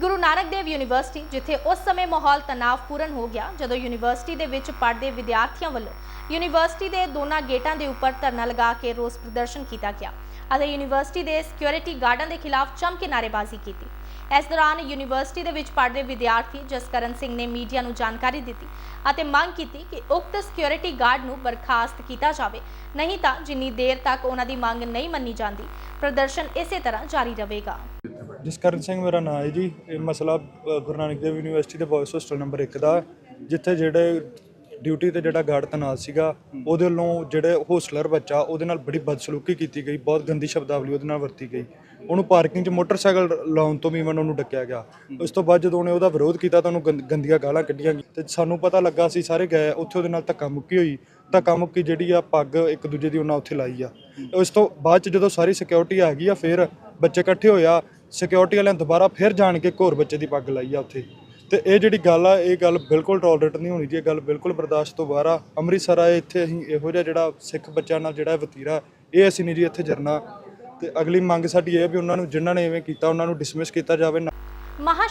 ਗੁਰੂ Nanak Dev university, ਜਿੱਥੇ ਉਸ ਸਮੇਂ ਮਾਹੌਲ ਤਣਾਅਪੂਰਨ ਹੋ ਗਿਆ, ਜਦੋਂ ਯੂਨੀਵਰਸਿਟੀ ਦੇ ਵਿੱਚ ਪੜ੍ਹਦੇ ਵਿਦਿਆਰਥੀਆਂ ਵੱਲੋਂ ਯੂਨੀਵਰਸਿਟੀ ਦੇ ਦੋਨਾਂ ਗੇਟਾਂ ਦੇ ਉੱਪਰ ਧਰਨਾ ਲਗਾ ਕੇ ਰੋਸ ਪ੍ਰਦਰਸ਼ਨ ਕੀਤਾ ਗਿਆ ਅਤੇ ਯੂਨੀਵਰਸਿਟੀ ਦੇ ਸਿਕਿਉਰਿਟੀ ਗਾਰਡਾਂ ਦੇ ਖਿਲਾਫ ਜੰਮ ਕੇ ਨਾਅਰੇਬਾਜ਼ੀ ਕੀਤੀ। ਇਸ ਦੌਰਾਨ ਯੂਨੀਵਰਸਿਟੀ ਦੇ ਵਿੱਚ ਪੜ੍ਹਦੇ ਵਿਦਿਆਰਥੀ ਜਸਕਰਨ ਸਿੰਘ ਨੇ ਮੀਡੀਆ ਨੂੰ ਜਾਣਕਾਰੀ ਦਿੱਤੀ ਅਤੇ ਮੰਗ ਕੀਤੀ ਕਿ ਉਕਤ ਸਿਕਿਉਰਿਟੀ ਗਾਰਡ ਨੂੰ ਬਰਖਾਸਤ ਕੀਤਾ ਜਾਵੇ। ਨਹੀਂ ਤਾਂ ਜਿੰਨੀ ਦੇਰ ਤੱਕ ਉਹਨਾਂ ਦੀ ਮੰਗ ਨਹੀਂ ਮੰਨੀ ਜਾਂਦੀ, ਪ੍ਰਦਰਸ਼ਨ ਇਸੇ ਤਰ੍ਹਾਂ ਜਾਰੀ ਰਹੇਗਾ। ਜਸਕਰਨ ਸਿੰਘ ਮੇਰਾ ਨਾਮ ਹੈ ਜੀ। ਇਹ ਮਸਲਾ ਅ, ਗੁਰੂ ਨਾਨਕ ਦੇਵ ਯੂਨੀਵਰਸਿਟੀ ਦੇ ਬॉयਜ਼ ਹੋਸਟਲ ਨੰਬਰ 1 ਦਾ ਜਿੱਥੇ ਜਿਹੜੇ ਡਿਊਟੀ ਤੇ ਜਿਹੜਾ ਗਾਰਡ ਤੈਨਾਤ ਸੀਗਾ ਉਹਦੇ ਵੱਲੋਂ ਜਿਹੜੇ ਹੋਸਟਲਰ ਬੱਚਾ ਉਹਦੇ ਨਾਲ ਬੜੀ ਬਦਸਲੂਕੀ ਕੀਤੀ ਗਈ ਬਹੁਤ ਗੰਦੀ ਸ਼ਬਦਾਵਲੀ ਉਹਦੇ ਨਾਲ ਵਰਤੀ ਗਈ। ਉਹਨੂੰ ਪਾਰਕਿੰਗ 'ਚ ਮੋਟਰਸਾਈਕਲ ਲਾਉਣ ਤੋਂ ਵੀ ਮਨ ਉਹਨੂੰ ਡੱਕਿਆ ਗਿਆ। ਉਸ ਤੋਂ ਬਾਅਦ ਜਦੋਂ ਉਹਨੇ ਉਹਦਾ ਵਿਰੋਧ ਕੀਤਾ ਤਾਂ ਉਹਨੂੰ ਗੰਦ- ਗੰਦੀਆਂ ਗਾਲਾਂ ਕੱਢੀਆਂ ਗਈਆਂ। ਤੇ ਸਾਨੂੰ ਪਤਾ ਲੱਗਾ ਅਸੀਂ ਸਾਰੇ ਗਏ ਉੱਥੇ ਉਹਦੇ ਨਾਲ ਧੱਕਾ ਮੁੱਕੀ ਹੋਈ। ਧੱਕਾ ਮੁੱਕੀ ਜਿਹੜੀ ਆ ਪੱਗ ਇੱਕ ਦੂਜੇ ਦੀ ਉਹਨਾਂ ਉੱਥੇ ਲਾਈ ਆ। ਉਸ ਤੋਂ ਬਾਅਦ ਚ ਜਦੋਂ ਸਾਰੀ ਸਿਕਿਉਰਿਟੀ ਆ ਗਈ ਆ ਫਿਰ ਬੱਚੇ ਇਕੱਠੇ ਹੋਇਆ ਸਿਕਿਉਰਿਟੀ ਵਾਲਿਆਂ ਦੁਬਾਰਾ ਫਿਰ ਜਾਣ ਕੇ ਇੱਕ ਹੋਰ ਬੱਚੇ ਦੀ ਪੱਗ ਲਾਈ ਆ ਉੱਥੇ। ਤੇ ਇਹ ਜਿਹੜੀ ਗੱਲ ਆ, ਇਹ ਗੱਲ ਬਿਲਕੁਲ ਟੋਲਰੇਟ ਨਹੀਂ ਹੋਣੀ ਜੀ, ਇਹ ਗੱਲ ਬਿਲਕੁਲ ਬਰਦਾਸ਼ਤ ਤੋਂ ਬਾਹਰ ਆ। ਅੰਮ੍ਰਿਤਸਰ ਆਏ, ਇੱਥੇ ਅਸੀਂ ਇਹੋ ਜਿਹਾ ਜਿਹੜਾ ਸਿੱਖ ਬੱਚਿਆਂ ਨਾਲ ਜਿਹੜਾ ਵਤੀਰਾ, ਇਹ ਅਸੀਂ ਨਹੀਂ ਜੀ ਇੱਥੇ ਜਰਨਾ। ਤੇ ਅਗਲੀ ਮੰਗ ਸਾਡੀ ਇਹ ਵੀ ਉਹਨਾਂ ਨੂੰ, ਜਿਨ੍ਹਾਂ ਨੇ ਐਵੇਂ ਕੀਤਾ, ਉਹਨਾਂ ਨੂੰ ਡਿਸਮਿਸ ਕੀਤਾ ਜਾਵੇ ਮਹਾਸ਼ਿਵ